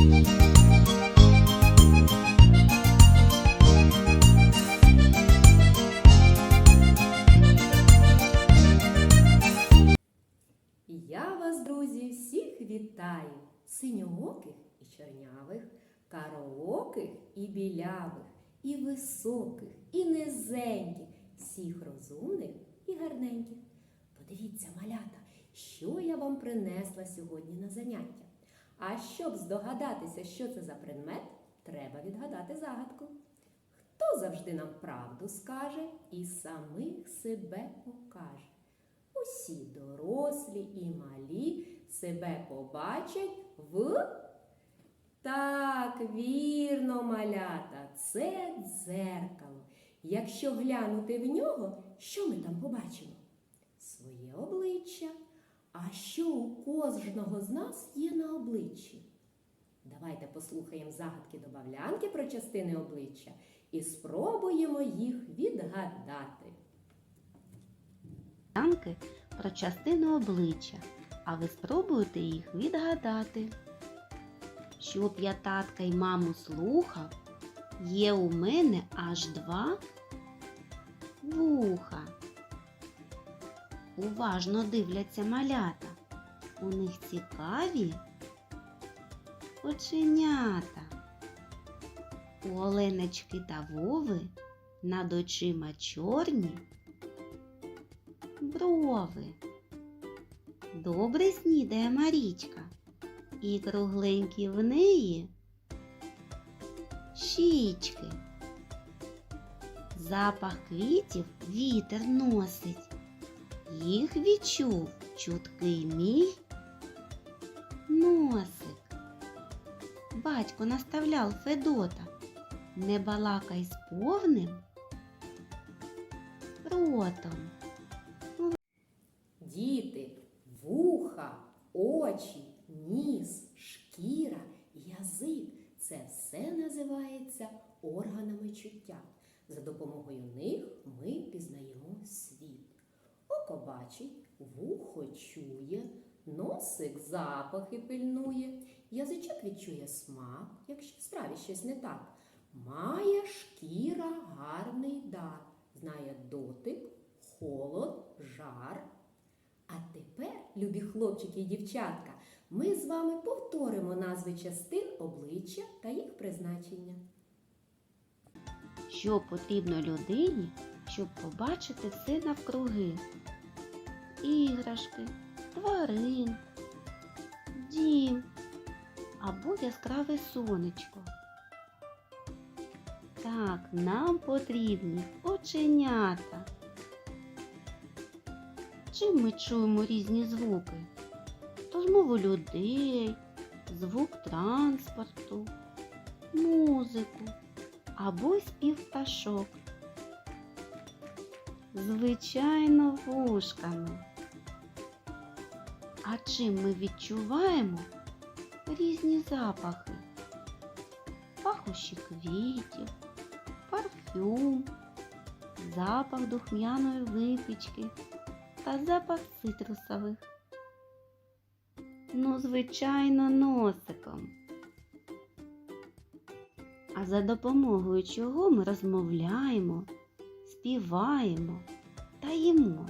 Я вас, друзі, всіх вітаю, синьооких і чорнявих, карооких і білявих, і високих, і низеньких, всіх розумних і гарненьких. Подивіться, малята, що я вам принесла сьогодні на заняття. А щоб здогадатися, що це за предмет, треба відгадати загадку. Хто завжди нам правду скаже і самих себе покаже? Усі дорослі і малі себе побачать в. Так, вірно, малята, це дзеркало. Якщо глянути в нього, що ми там побачимо? Своє обличчя. А що у кожного з нас є на обличчі? Давайте послухаємо загадки добавлянки про частини обличчя і спробуємо їх відгадати. Танки про частину обличчя, а ви спробуєте їх відгадати. Щоб я татка й маму слухав, є у мене аж два вуха. Уважно дивляться малята. У них цікаві оченята. У Оленочки та Вови над очима чорні брови. Добре снідає Марічка, і кругленькі в неї щічки. Запах квітів вітер носить. Їх відчув чуткий мій носик. Батько наставляв Федота, не балакай з повним ротом. Діти, вуха, очі, ніс, шкіра, язик це все називається органами чуття. За допомогою них ми пізнаємо світ. Бачить, вухо чує, носик запахи пильнує, язичок відчує смак, якщо в страві щось не так. Має шкіра гарний дар, знає дотик, холод, жар. А тепер, любі хлопчики і дівчатка, ми з вами повторимо назви частин обличчя та їх призначення. Що потрібно людині, щоб побачити все навкруги? Іграшки, тварин, дім або яскраве сонечко. Так, нам потрібні оченята. Чим ми чуємо різні звуки? Розмову людей, звук транспорту, музику або спів пташок. Звичайно, вушками. А чим ми відчуваємо різні запахи? Пахощі квітів, парфюм, запах духмяної випічки та запах цитрусових. Ну, звичайно, носиком. А за допомогою чого ми розмовляємо, співаємо та їмо.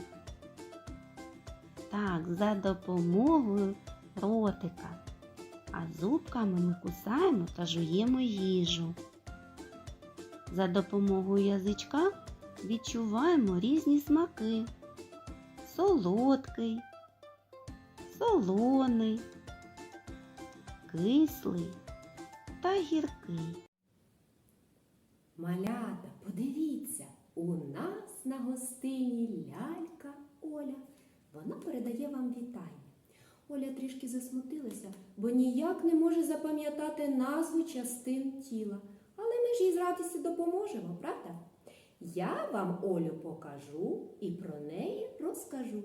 Так, за допомогою ротика, а зубками ми кусаємо та жуємо їжу. За допомогою язичка відчуваємо різні смаки. Солодкий, солоний, кислий та гіркий. Малята, подивіться, у нас на гостині лялька Оля. Вона передає вам вітання. Оля трішки засмутилася, бо ніяк не може запам'ятати назву частин тіла. Але ми ж їй з радістю допоможемо, правда? Я вам Олю покажу і про неї розкажу.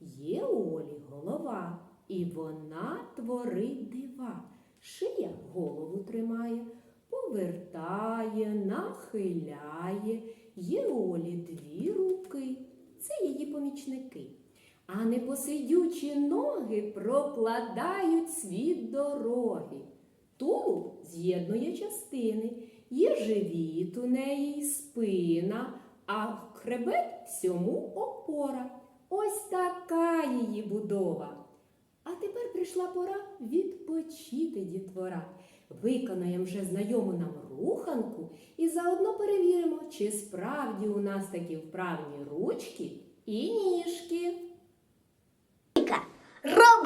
Є у Олі голова, і вона творить дива. Шия голову тримає, повертає, нахиляє. Є у Олі дві руки. Це її помічники. А непосидючі ноги прокладають світ дороги. Тулуб з'єднує частини. Є живіт у неї спина, а хребет всьому опора. Ось така її будова. А тепер прийшла пора відпочити дітвора. Виконаємо вже знайому нам руханку і заодно перевіримо, чи справді у нас такі вправні ручки і ніжки.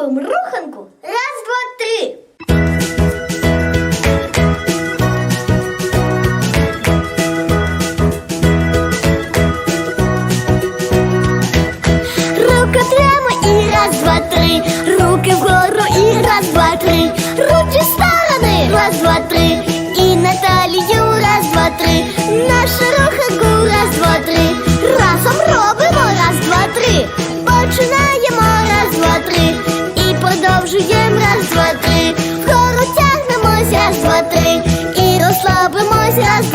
Робимо руханку. Раз, два, три. Руки прямо і раз, два, три. Руки вгору і раз, два, три. Руки в сторони. Раз, два, три. Раз,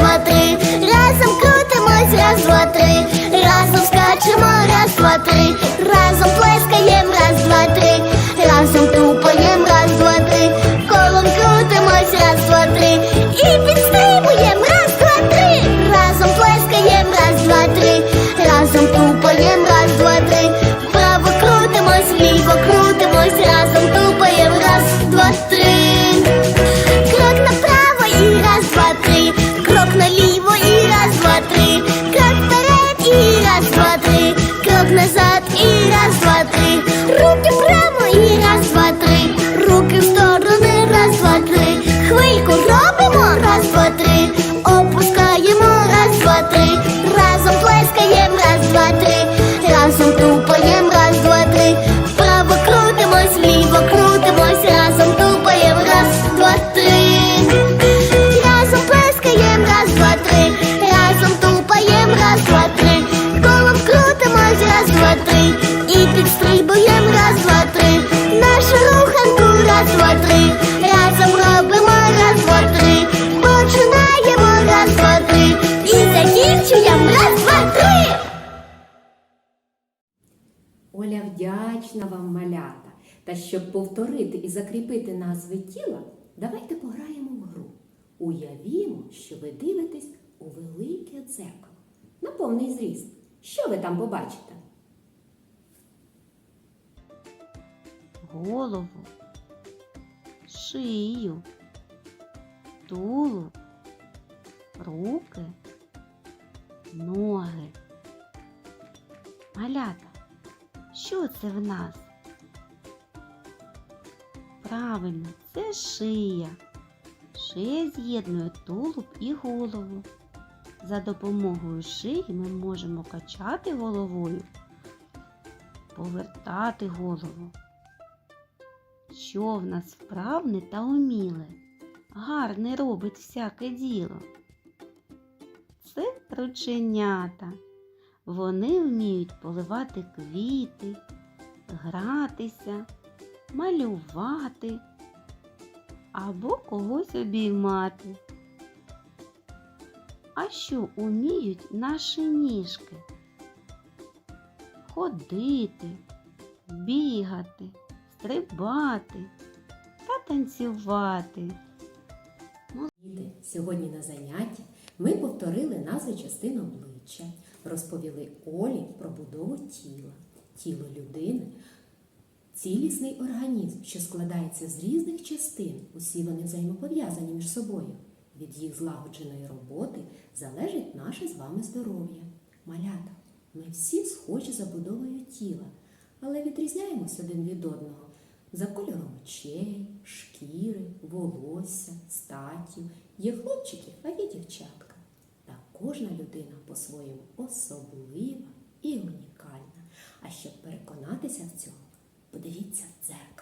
назад і раз, два, три. Руки прямо вдячна вам, малята. Та щоб повторити і закріпити назви тіла, давайте пограємо в гру. Уявімо, що ви дивитесь у велике дзеркало на повний зріст. Що ви там побачите? голову, шию, тулуб, руки, ноги. Малята, що це в нас? Правильно, це шия. Шия з'єднує тулуб і голову. За допомогою шиї ми можемо качати головою, повертати голову. Що в нас вправне та уміле, гарне робить всяке діло. Це рученята. Вони вміють поливати квіти, гратися, малювати або когось обіймати. А що уміють наші ніжки? Ходити, бігати, стрибати та танцювати. Сьогодні на занятті ми повторили назви частин обличчя, розповіли Олі про будову тіла, тіло людини, цілісний організм, що складається з різних частин. Усі вони взаємопов'язані між собою. Від їх злагодженої роботи залежить наше з вами здоров'я. Малята, ми всі схожі за будовою тіла, але відрізняємось один від одного за кольором очей, шкіри, волосся, статтю. Є хлопчики, а є дівчатка. Кожна людина по-своєму особлива і унікальна. А щоб переконатися в цьому, подивіться в дзеркало.